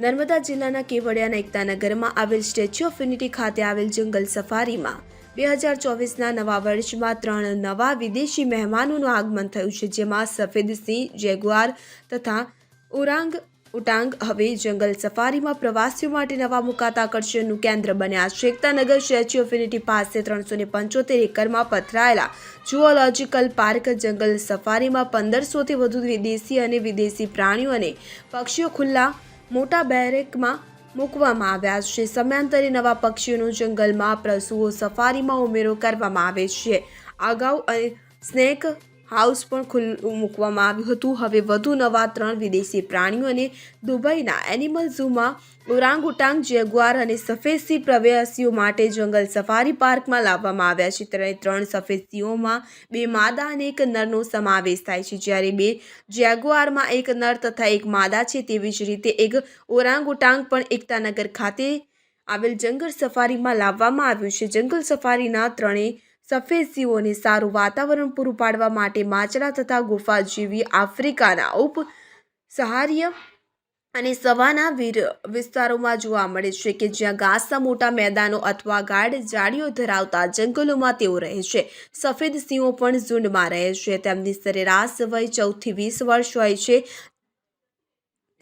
નર્મદા જિલ્લાના કેવડિયાના એકતાનગરમાં આવેલ statue of unity ખાતે આવેલ જંગલ સફારીમાં બે હજાર ચોવીસના નવા વર્ષમાં ત્રણ નવા વિદેશી મહેમાનોનું આગમન થયું છે, જેમાં સફેદ સિંહ, જેગુઆર તથા ઉરાંગ, ઉટાંગ હવે જંગલ સફારીમાં પ્રવાસીઓ માટે નવા મુકાતા આકર્ષણનું કેન્દ્ર બન્યા છે. એકતાનગર સ્ટેચ્યુ ઓફ યુનિટી પાસે ત્રણસો ને પંચોતેર એકરમાં પથરાયેલા જુઓલોજિકલ પાર્ક જંગલ સફારીમાં પંદરસોથી વધુ વિદેશી અને વિદેશી પ્રાણીઓ અને પક્ષીઓ ખુલ્લા મોટા બેરેકમાં મૂકવામાં આવ્યા છે. સમયાંતરે નવા પક્ષીઓનું જંગલમાં પ્રસુઓ સફારીમાં ઉમેરો કરવામાં આવે છે. અગાઉ સ્નેક હાઉસ પણ ખુલ્લું મૂકવામાં આવ્યું હતું. હવે વધુ નવા ત્રણ વિદેશી પ્રાણીઓ અને દુબઈના એનિમલ ઝૂમાં ઓરાંગુટાંગ, જેગુઆર અને સફેદ સિંહ પ્રવાસીઓ માટે જંગલ સફારી પાર્કમાં લાવવામાં આવ્યા છે. ત્યારે ત્રણ સફેદ સિંહોમાં બે માદા અને એક નરનો સમાવેશ થાય છે. જ્યારે બે જેગુઆરમાં એક નર તથા એક માદા છે, તેવી જ રીતે એક ઓરાંગુટાંગ પણ એકતાનગર ખાતે આવેલ જંગલ સફારીમાં લાવવામાં આવ્યું છે. જંગલ સફારીના ત્રણેય સફેદ સિંહોને સારું વાતાવરણ પૂરું પાડવા માટે માચડા તથા ગુફા જેવી આફ્રિકાના ઉપ સહારીય અને સવાના વિસ્તારોમાં જોવા મળે છે કે જ્યાં ઘાસના મોટા મેદાનો અથવા ગાઢ જાળીઓ ધરાવતા જંગલોમાં તેઓ રહે છે. સફેદ સિંહો પણ ઝુંડમાં રહે છે. તેમની સરેરાશ વય ચૌદથી વીસ વર્ષ હોય છે.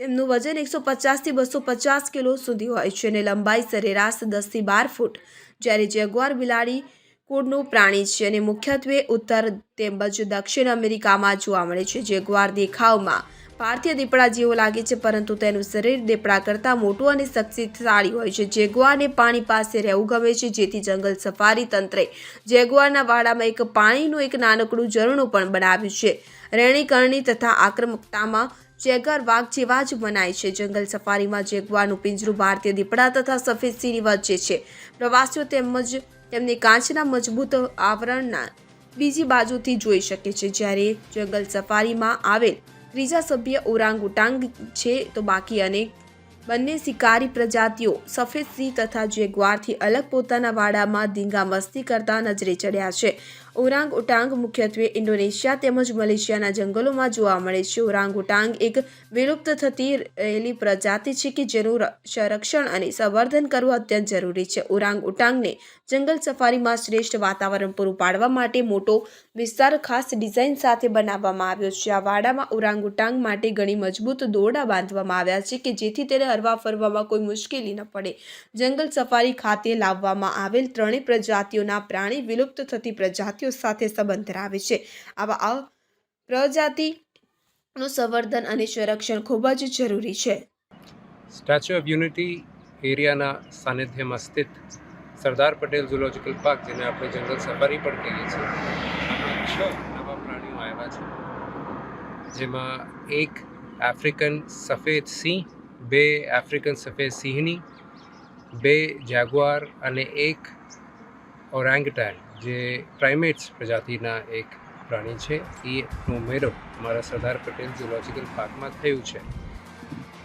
તેમનું વજન એકસો પચાસથી બસો પચાસ કિલો સુધી હોય છે અને લંબાઈ સરેરાશ દસથી બાર ફૂટ. જ્યારે જેગવાર બિલાડી કુળનું પ્રાણી છે અને મુખ્યત્વે ઉત્તર તેમજ દક્ષિણ અમેરિકામાં જોવા મળે છે. જેગુઆર દેખાવમાં ભારતીય દીપડા જેવો લાગે છે, પરંતુ તેનું શરીર દીપડા કરતાં મોટું અને શક્તિશાળી હોય છે. જેગુઆરને પાણી પાસે રહેવું ગમે છે, જેથી જંગલ સફારી તંત્રે જેગુઆરના વાડામાં એક પાણીનું એક નાનકડું ઝરણું પણ બનાવ્યું છે. રહેણીકરણી તથા આક્રમકતામાં જેગર વાઘ જેવા જ મનાય છે. જંગલ સફારીમાં જેગુઆરનું પિંજરું ભારતીય દીપડા તથા સફેદ સિંહની વચ્ચે છે. પ્રવાસીઓ તેમજ તેમની કાચના મજબૂત આવરણના બીજી બાજુથી જોઈ શકે છે. જ્યારે જંગલ સફારીમાં આવેલ ત્રીજા સભ્ય ઓરાંગ ઉટાંગ છે, તો બાકી અનેક બંને શિકારી પ્રજાતિઓ સફેદ સિંહ તથા જેગુઆરથી અલગ પોતાના વાડામાં ધીંગા મસ્તી કરતા નજરે ચડ્યા છે. ઓરાંગ ઉટાંગ મુખ્યત્વે ઇન્ડોનેશિયા તેમજ મલેશિયાના જંગલોમાં જોવા મળે છે. ઓરાંગ ઉટાંગ એક વિલુપ્ત થતી રહેલી પ્રજાતિ છે કે જેનું સંરક્ષણ અને સંવર્ધન કરવું અત્યંત જરૂરી છે. ઓરાંગ ઉટાંગને જંગલ સફારીમાં શ્રેષ્ઠ વાતાવરણ પૂરું પાડવા માટે મોટો વિસ્તાર ખાસ ડિઝાઇન સાથે બનાવવામાં આવ્યો છે. આ વાડામાં ઓરાંગ ઉટાંગ માટે ઘણી મજબૂત દોરડા બાંધવામાં આવ્યા છે કે જેથી તેને હરવા ફરવામાં કોઈ મુશ્કેલી ન પડે. જંગલ સફારી ખાતે લાવવામાં આવેલ ત્રણેય પ્રજાતિઓના પ્રાણી વિલુપ્ત થતી પ્રજાતિઓ સાથે સંબંધ ધરાવે છે. આવા આ પ્રજાતિનું સંવર્ધન અને સંરક્ષણ ખૂબ જ જરૂરી છે. સ્ટેચ્યુ ઓફ યુનિટી એરિયાના સાનિધ્યમાં સ્થિત સરદાર પટેલ ઝુલોજિકલ પાર્ક જેને આપણે જંગલ સફારી પણ કહીએ છીએ. નવા પ્રાણીઓ આવ્યા છે. જેમાં એક આફ્રિકન સફેદ સિંહ, બે આફ્રિકન સફેદ સિંહની, બે જાગવાર અને એક ઓરાંગટાન જે પ્રાઇમેટ્સ પ્રજાતિના એક પ્રાણી છે એનો ઉમેરો અમારા સરદાર પટેલ ઝૂલોજિકલ પાર્કમાં થયું છે.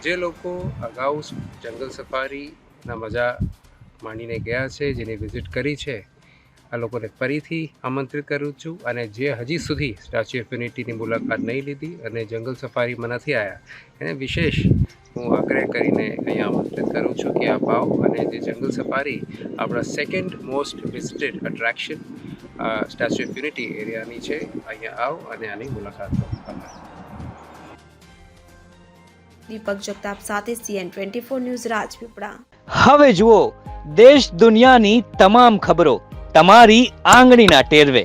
જે લોકો અગાઉ જંગલ સફારીના મજા માણીને ગયા છે, જેની વિઝિટ કરી છે, આ લોકોને ફરીથી આમંત્રિત કરું છું અને જે હજી સુધી સ્ટેચ્યુ ઓફ યુનિટીની મુલાકાત નહીં લીધી અને જંગલ સફારીમાં નથી આવ્યા એને વિશેષ હું આગ્રહ કરીને અહીંયા આમંત્રિત કરું છું કે આપ આવો અને જે જંગલ સફારી આપણા second most visited attraction statue of unity એરિયાની છે. અહીંયા આવો અને આની મુલાકાત લો. દીપક જગતાપ સાથે CN twenty four news Rajpipla. હવે જુઓ દેશ દુનિયાની તમામ ખબરો તમારી આંગળીના ટેરવે.